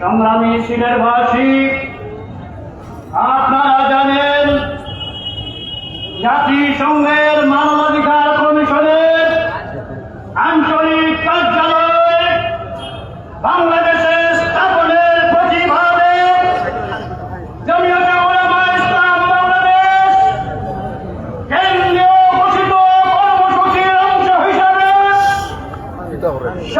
সংগ্রামী সিলের ভাষী আপনারা জানেন জাতিসংঘের মানবাধিকার কমিশনের আঞ্চলিক কার্যালয় বাংলাদেশ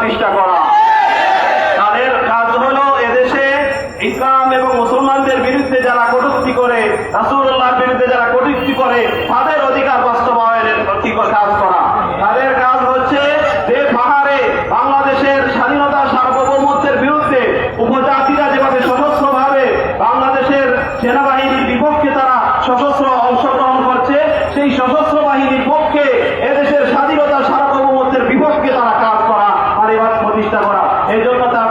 প্রতিষ্ঠা করা। তাদের কাজ হল এদেশে ইসলাম এবং মুসলমানদের বিরুদ্ধে যারা কটুক্তি করে রাসুল্লাহর বিরুদ্ধে যারা কটুক্তি করে, তাদের অধিকার বাস্তবায়নের কাজ করা। তাদের কাজ হচ্ছে যে পাহাড়ে বাংলাদেশের স্বাধীনতা সার্বভৌমত্বের বিরুদ্ধে উপজাতিরা যেভাবে সশস্ত্রভাবে বাংলাদেশের সেনাবাহিনী এই জন্য তার